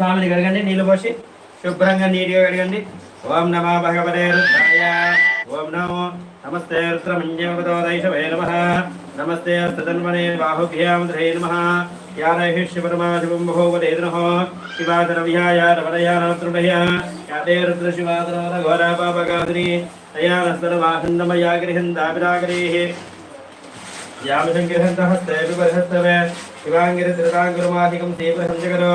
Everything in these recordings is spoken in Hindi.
స్వామిని కడగండి నీళ్ళు పోసి శుభ్రంగా నీటిగా కడగండి ఓం నమ భగవతే రుద్రాయ ఓం నమో నమస్తే రుద్రమన్యోదైషవే నమ నమస్తే అస్తన్మనే బాహుభ్యాం ధ్రే నమ యారైహిష్యపరమాశివంభూవదేనః శివాదరవ్యాయ రమణయానృడయ యాదే రుద్రశివాదరఘోరాపాపగాదిని దయానస్తరమాహందమయా గృహందాభిరాగరేः యామిషం గృహంతహస్తేపి పరిహస్తవే శివాంగిరిత్రితాంగురుమాధికం తీవ్రహం జగరో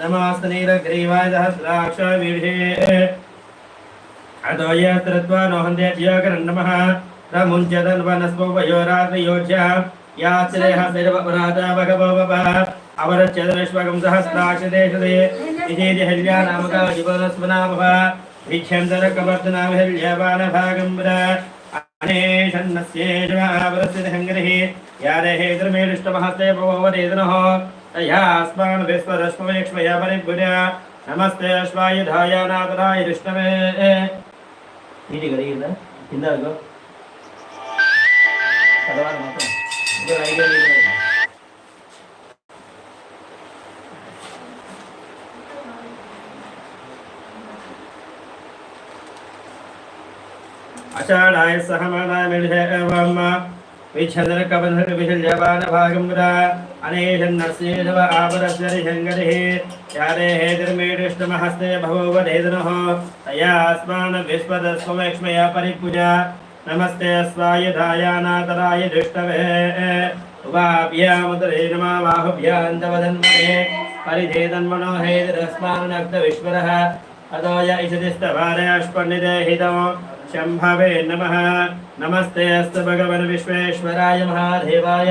नमस्तनीरग्रीवादहस्राक्षाविषे अतो यस्त्वा नो हन्ते ज्योकरन्नमः रमुञ्चतन्वनस्वयोरात्रियोज्य याश्रयः सर्वपराधा भगवप अवरच्चतुरश्वकं सहस्राक्षदेशदे विजेजहल्या नामका जीवनस्वनामः विच्छन्दरकवर्तनामहल्याबाणभागम्बर अनेषन्नस्येषु आवरस्य हङ्गरिः यादेहेतुर्मेष्टमहस्ते भववदेतनः यास्मान् विश्वरश्मवेक्ष्मया परिभुजा नमस्ते अश्वाय धायानाथनाय ऋष्णवे ಹೀಗೆ ಗರಿಗಿಲ್ಲ ಹಿಂದಾಗ ಹಲವಾರು ಮಾತು ಇದು ಐದು अषाढाय सहमाना मिळ्य विच्छन्द्रकबन्धर्विषल्यवानभागं गुरा अनेशन्नस्येधव आवरस्यरि चारे हेतिर्मेडिष्टमहस्ते तया अस्मान् परिपूजा नमस्ते स्वायुधायानातराय दृष्टवे नमः परिधेतन्मनो अतो य शम्भवे नमः नमस्ते अस्तु भगवन् विश्वेश्वराय महादेवाय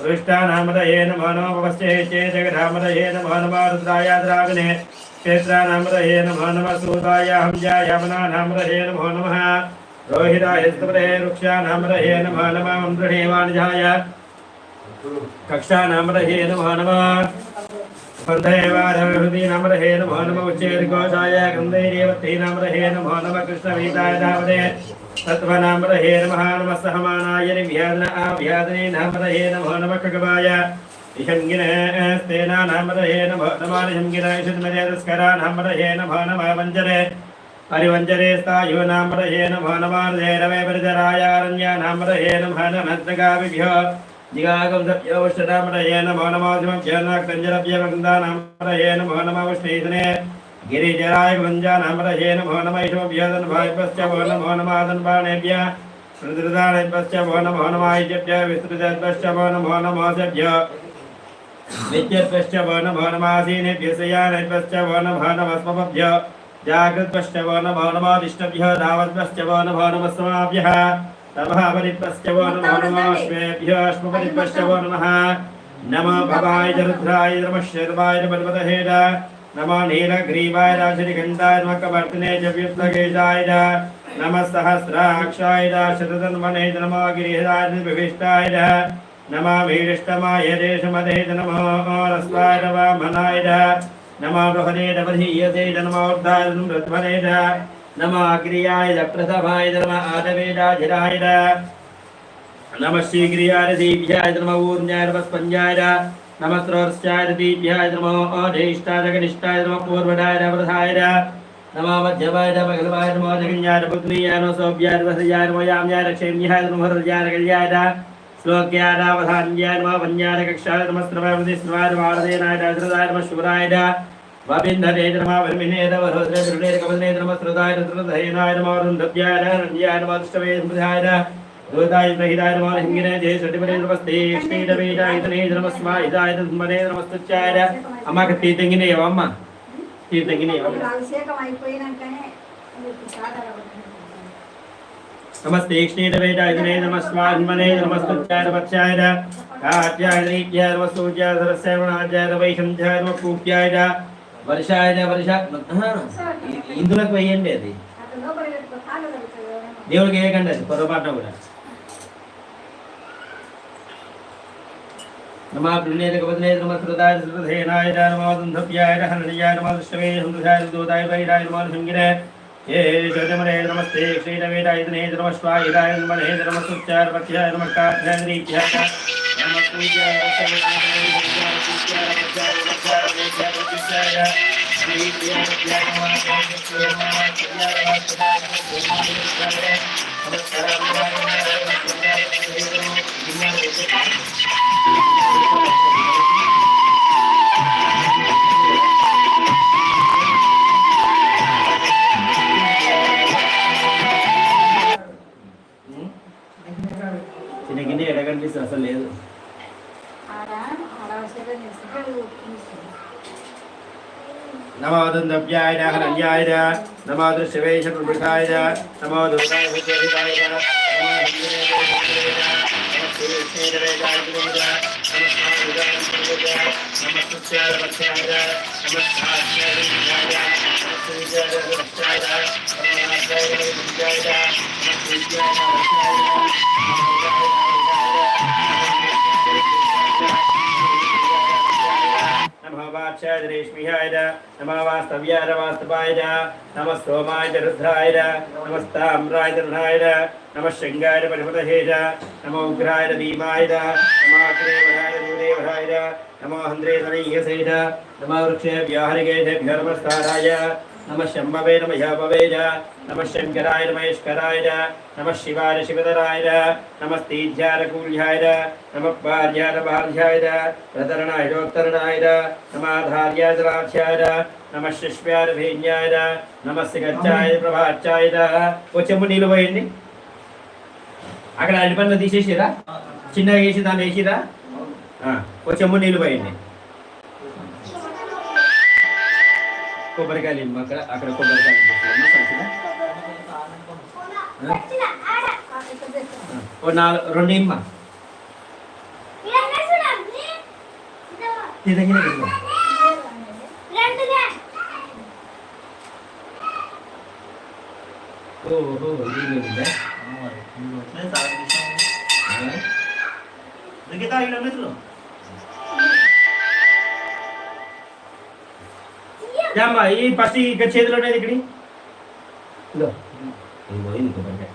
वृष्टानामदये नमो नमोपस्ये चेतगधामदये नमो नमः रुद्राय द्रागणे क्षेत्रानामदये नमो नमः सूताय हंजायामनानामदये नमो नमः रोहिताय स्तुपदे वृक्षानामदये नमो नमः मन्त्रणेवाणिजाय कक्षानामदये नमो नमः वन्देवारहृदि नमरहे नमो नमः उच्चैर्घोषाय गन्धैरेवत्यै नमरहे नमो नमः कृष्णवीताय धावने तत्त्वनामरहे नमः नमः सहमानाय निव्यादने नामरहे नमो नमः खगवाय निषङ्गिनस्तेना जिगागुंसप्यवष्टडामटयेन भवनमासिमं चेनाक्तञ्जलप्यवृन्दानामटयेन भवनमावष्णीधने गिरिजराय भुञ्जानामटयेन भवनमैषमभ्यदन भायपश्च भवन भवनमादन बाणेभ्य श्रुतिदानेभ्यश्च भवन भवनमायुजभ्य विस्तृतभ्यश्च भवन भवनमासभ्य विद्यद्भ्यश्च भवन भवनमासीनेभ्य सयानेभ्यश्च भवन भवनमस्मभ्य जागृद्भ्यश्च भवन भवनमादिष्टभ्य धावद्भ्यश्च भवन भवनमस्माभ्यः तमहावलिपस्य वो नमो नमःश्वेभ्यश्मपलिपस्य वो नमः नमो भवाय जरुद्राय नमः शेरवाय बलवदहेड नमो नीलग्रीवाय राजनिघण्टाय नमः कवर्तने जव्युत्लकेशाय नमः सहस्राक्षाय शतधन्वने नमो गिरिहराय विभिष्टाय नमो वीरिष्टमाय देशमदेद नमो रस्वाय वामनाय नमो बृहदेड बधीयते नमो उद्धाय नमो नम अग्रियाय प्रथमाय नम आदवेदाधिराय नम शीघ्रियाय दीभ्याय नम ऊर्ण्याय नम स्पञ्जाय नम स्रोर्श्चाय दीभ्याय नम अधेष्टाय जगनिष्ठाय नम पूर्वडाय नमृधाय नम मध्यमाय नम खलवाय नम जगन्याय पुत्रीयाय नम सौभ्याय नम श्रियाय नम याम्याय रक्षेम्याय नम हृदयाय कल्याय श्लोक्याय नम वधान्याय नम वन्याय कक्षाय नम श्रवाय नम श्रवाय नम आरदेनाय नम शुभराय नम वबिन्धते नमः वर्मिणे नमः रोद्रे दुर्णे कपदने नमः श्रुताय रुद्रधयनाय नमः रुन्धव्याय रण्याय नमः दुष्टवे स्मृधाय दूताय प्रहिताय नमः हिङ्गिने जय सटिपरे नमस्ते श्रीडवेदाय इतने नमस्मा इदाय नमस्मरे नमस्तुच्चाय అమ్మ తీర్థంగిని ఏవమ్మ తీర్థంగిని నమస్తే క్షీణవేదాయనే నమస్వాన్మనే నమస్తుచ్చాయ నమచ్చాయ కార్యాయ నమస్తూజాయ సరస్య వైశంధ్యాయ నమ పూజ్యాయ వర్ష అయితే వర్ష ఇందులోకి వెయ్యండి అది దేవుడికి వేయకండి అది పొరపాటున కూడా నమాభినేతకపదనేత నమస్కృతాయ శ్రుతధేనాయ నమాదుంధవ్యాయ హరణీయాయ నమశ్రవే సందుషాయ దూతాయ వైరాయ నమానుషంగిరే ఏ జయమరే నమస్తే క్షీరవేదాయ నేత నమస్వాయిదాయ నమహే నమస్కార పత్యాయ నమస్కార నమస్కార నమస్కార నమస్కార నమస్కార చిన్న కింద ఎడగండి అసలు లేదు नमो दुन्दव्याय हरण्याय नमो दुष्टवेशप्रभृताय नमो दुर्गाय विचरिताय नमस्कार नमः वाक्षाय रेश्मिहाय नमः वास्तव्याय वास्तवाय नमः सोमाय रुद्राय नमस्ताम्राय रुद्राय नमः शृङ्गाय परिपतहेज नमो उग्राय भीमाय नमाग्रेवराय गुरुदेवराय नमो हन्द्रे सनैहसेज नमो वृक्षे व्याहरिकेभ्यो नमस्काराय నమ శంభవే నమ శవవేజ నమ శంకరాయ నమేశ్వరాయ నమ శివాయ శివధరాయ నమస్తీజ్యారకూల్యాయ నమ భార్యారభార్యాయ ప్రతరణాయోత్తరణాయ నమాధార్యాదరాధ్యాయ నమ శిష్వ్యారభేన్యాయ నమస్తి గచ్చాయ ప్రభాచ్యాయ ఓ చెంబు నీళ్ళు పోయండి అక్కడ అడ్డి పనులు తీసేసిరా చిన్నగా వేసి దాన్ని వేసిరా ఓ నీళ్ళు పోయండి కొబ్బరికాయలు అక్కడ అక్కడ కొబ్బరికాయలు ఓ నాలుగు రెండు ఇమ్మ దగ్గర ఓహో ఉందా మిగతా ఐదు మిత్రులు జాంబా ఈ పసి ఇక చేతిలో ఉన్నది ఇక్కడ ఇదో పోయింది కొబ్బరికాయ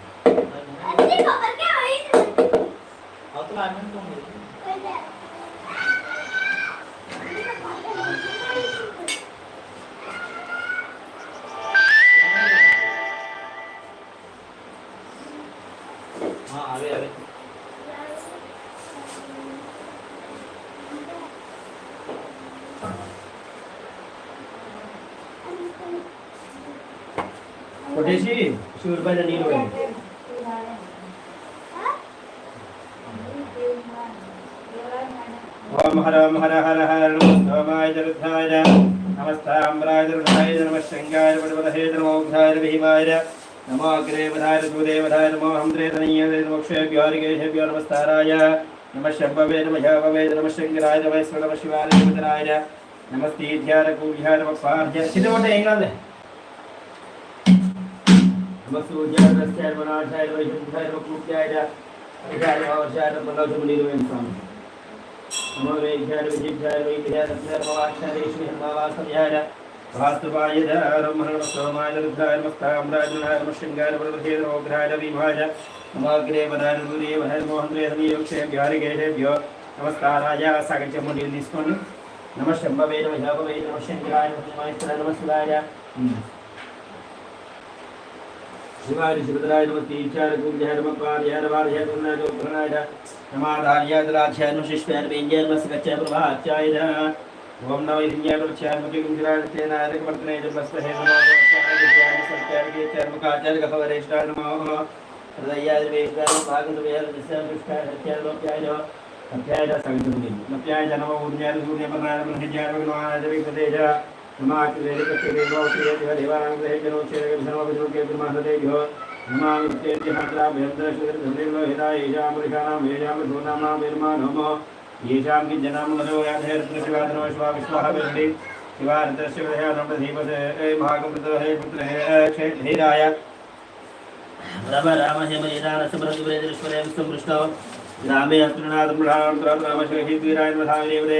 అవే అవే కొట్టేసి షూర్ పైన నీళ్ళు పడింది ఓం హరం హర హర హర సోమాయ జరుద్ధాయ నమస్తాంబ్రాయ జరుద్ధాయ నమ శంకాయ పడిపదహే నమోగ్ధాయ భీమాయ నమో అగ్రేవధాయ సూదేవధాయ నమో హంద్రేధనీయ మోక్షేభ్యోరికేషేభ్యో నమస్తారాయ నమ శంభవే నమ యాభవే నమ శంకరాయ నమ శివాయ నమతరాయ నమస్తీధ్యాయ కూభ్యాయ నమ పార్య చిన్నమంటే ఏం కాదు നമസ്സൂര്യായ നമസ്കാരായ സാഗത്യ മുടിയിൽ తీసుకోండి నమ శంభవే నమ శాపవే నమ శివాయ శివదరాయ నమ తీర్థాయ పూజాయ నమ పార్యాయ వార్యాయ గుణాయ గుణాయ నమాదార్యాయ దలాధ్యాయ నమ శిష్యాయ వేంజాయ నమ సకచ్యాయ ప్రభాచాయ ఓం నమ ఇంజాయ ప్రచాయ ముఖ్య గుంజరాయ తేనాయ కపర్తనాయ नमाचिरे कश्यदेवादेवानुग्रहेजनोच्छेदभिसनोभिसनोकेभिर्मासदेभ्यो नमामित्येभ्यहात्राभ्यन्तरश्वेतन्द्रेभ्योहितायेषां वृषाणां वेर्मानोमो येषां किञ्जनामनोयाधेर्तृशिवाधनोश्वा विश्वाहवेति शिवार्तस्य विधयानम्रधीपसे भागं पितरहे पुत्रे क्षेत्रहीराय रम राम हेम येनारसुभ्रतुभ्रेदृश्वरें संवृष्टौ ग्रामे अस्तृणात् मृढान्तरात् रामशेहि द्विरायन्मधाविदेवदे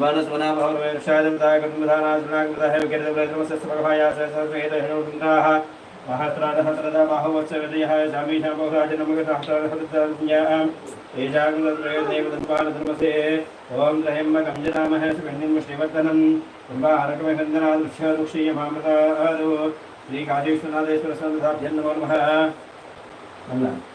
शिवानस्मनाभवरमेक्षादमदागमदानाजुनागमदाहेवकिरदवलद्रमसस्तभगभायासहस्रहेतहनोटुङ्गाः महास्त्रादहतरदाबाहोवत्सविदयः जामीषाभोगाजनमगदाहतरहतदान्याम् एषागुलत्रयोदेवदम्पालधर्मसे नमः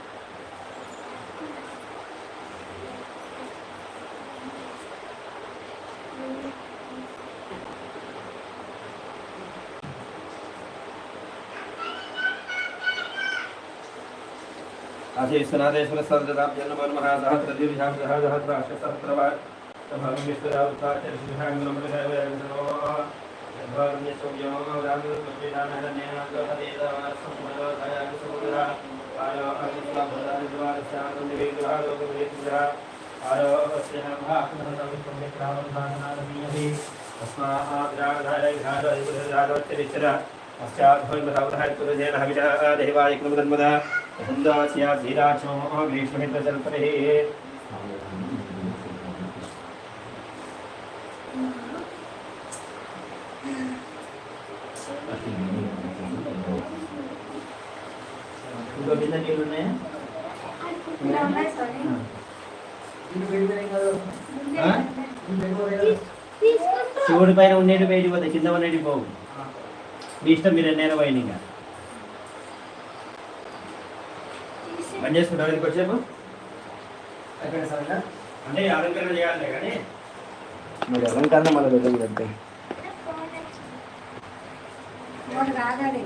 అజేశ్వరాజేశ్వర తస్మాద్రాధారఘాధ పశ్చాద్భవన్ దేవాయ కృమదన్మద ఉన్నాయా శివుడి పైన ఉండేటి బయటికి పోతాయి కింద ఉండేటి పోవు మీ ఇష్టం మీరు ఎన్నేరు పోయిన పని చేసుకుంటావు ఎందుకు వచ్చేపు అంటే అలంకరణ చేయాలి కానీ మరి అలంకరణ మన వెళ్ళదు అంటే రాగాలి